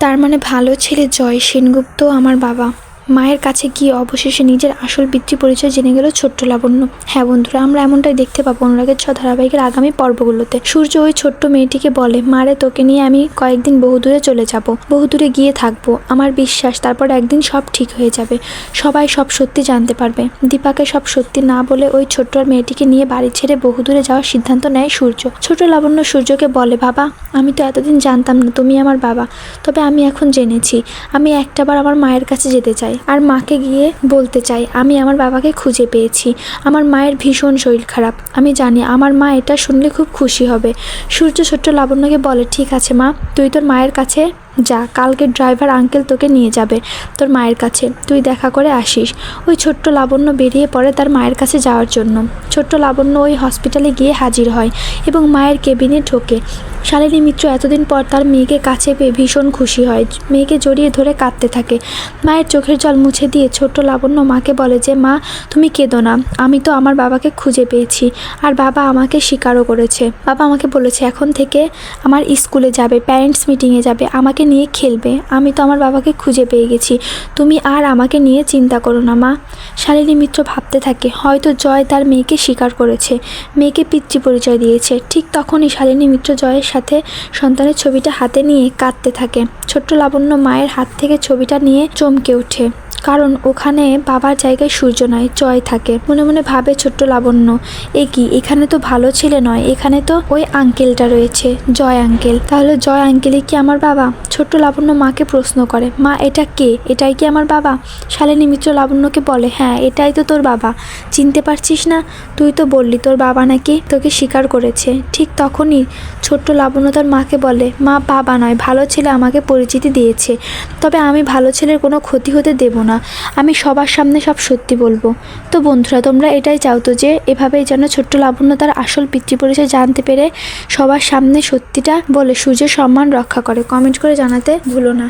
তার মানে ভালো ছেলে জয় সেনগুপ্ত আমার বাবা। মায়ের কাছে গিয়ে অবশেষে নিজের আসল পিতৃ পরিচয় জেনে গেল ছোট্ট লাবণ্য। হ্যাঁ বন্ধুরা, আমরা এমনটাই দেখতে পাবো অনুরাগের ছ ধারাবাহিকের আগামী পর্বগুলোতে। সূর্য ওই ছোট্ট মেয়েটিকে বলে মারে তোকে নিয়ে আমি কয়েকদিন বহুদূরে চলে যাব। বহুদূরে গিয়ে থাকব। আমার বিশ্বাস, তারপর একদিন সব ঠিক হয়ে যাবে। সবাই সব সত্যি জানতে পারবে। দীপাকে সব সত্যি না বলে ওই ছোট্ট মেয়েটিকে নিয়ে বাড়ি ছেড়ে বহুদূরে যাওয়ার সিদ্ধান্ত নেয় সূর্য। ছোট লাবণ্য সূর্যকে বলে, বাবা, আমি তো এতদিন জানতাম না তুমি আমার বাবা। তবে আমি এখন জেনেছি। আমি একটাবার আমার মায়ের কাছে যেতে চাই। আর মাকে গিয়ে বলতে চাই, আমি আমার বাবাকে খুঁজে পেয়েছি। আমার মায়ের ভীষণ শরীর খারাপ। আমি জানি আমার মা এটা শুনলে খুব খুশি হবে। সূর্য ছোট্ট লাবণ্যকে বলে, ঠিক আছে মা, তুই তোর মায়ের কাছে যা, কালকে ড্রাইভার আঙ্কেল তোকে নিয়ে যাবে তোর মায়ের কাছে। তুই দেখা করে আসিস। ওই ছোট্ট লাবণ্য বেরিয়ে পড়ে তার মায়ের কাছে যাওয়ার জন্য। ছোট্ট লাবণ্য ওই হসপিটালে গিয়ে হাজির হয় এবং মায়ের কেবিনে ঢোকে। শালিনী মিত্র এতদিন পর তার মেয়েকে কাছে পেয়ে ভীষণ খুশি হয়। মেয়েকে জড়িয়ে ধরে কাঁদতে থাকে। মায়ের চোখের জল মুছে দিয়ে ছোট্ট লাবণ্য মাকে বলে যে, মা, তুমি কেঁদো না। আমি তো আমার বাবাকে খুঁজে পেয়েছি। আর বাবা আমাকে স্বীকারও করেছে। বাবা আমাকে বলেছে, এখন থেকে আমার স্কুলে যাবে, প্যারেন্টস মিটিংয়ে যাবে। আমাকে নিয়ে খেলবে। আমি তো আমার বাবাকে খুঁজে পেয়ে গেছি। তুমি আর আমাকে নিয়ে চিন্তা করো না, মা। শালিনী মিত্র ভাবতে থাকে, হয়তো জয় তার মেয়েকে স্বীকার করেছে। মেয়েকে পিতৃ পরিচয় দিয়েছে। ঠিক তখনই শালিনী মিত্র জয়ের সাথে সন্তানের ছবিটা হাতে নিয়ে কাঁদতে থাকে। ছোট্ট লাবণ্য মায়ের হাত থেকে ছবিটা নিয়ে চমকে ওঠে। কারণ ওখানে বাবার জায়গায় সূর্য নয় জয় থাকে। মনে মনে ভাবে ছোট্ট লাবণ্য, এ কি, এখানে তো ভালো ছেলে নয়, এখানে তো ওই আঙ্কেলটা রয়েছে, জয় আঙ্কেল তাহলে জয় আঙ্কেলই কি আমার বাবা? ছোট্ট লাবণ্য মাকে প্রশ্ন করে, মা, এটা কে? এটাই কি আমার বাবা? শালিনী মিত্র লাবণ্যকে বলে হ্যাঁ এটাই তো তোর বাবা। চিনতে পারছিস না? তুই তো বললি তোর বাবা নাকি তোকে স্বীকার করেছে। ঠিক তখনই ছোট্ট লাবণ্য তার মাকে বলে, মা, বাবা নয়, ভালো ছেলে আমাকে পরিচিতি দিয়েছে। তবে আমি ভালো ছেলের কোনো ক্ষতি হতে দেব না। আমি সবার সামনে সব সত্যি বলব। তো বন্ধুরা, তোমরা এটাই চাও তো যে, এভাবেই যেন ছোট্ট লাবণ্য তার আসল পিতৃ পরিচয় জানতে পেরে সবার সামনে সত্যিটা বলে সূর্যের সম্মান রক্ষা করে। কমেন্ট করে জানাতে ভুলো না।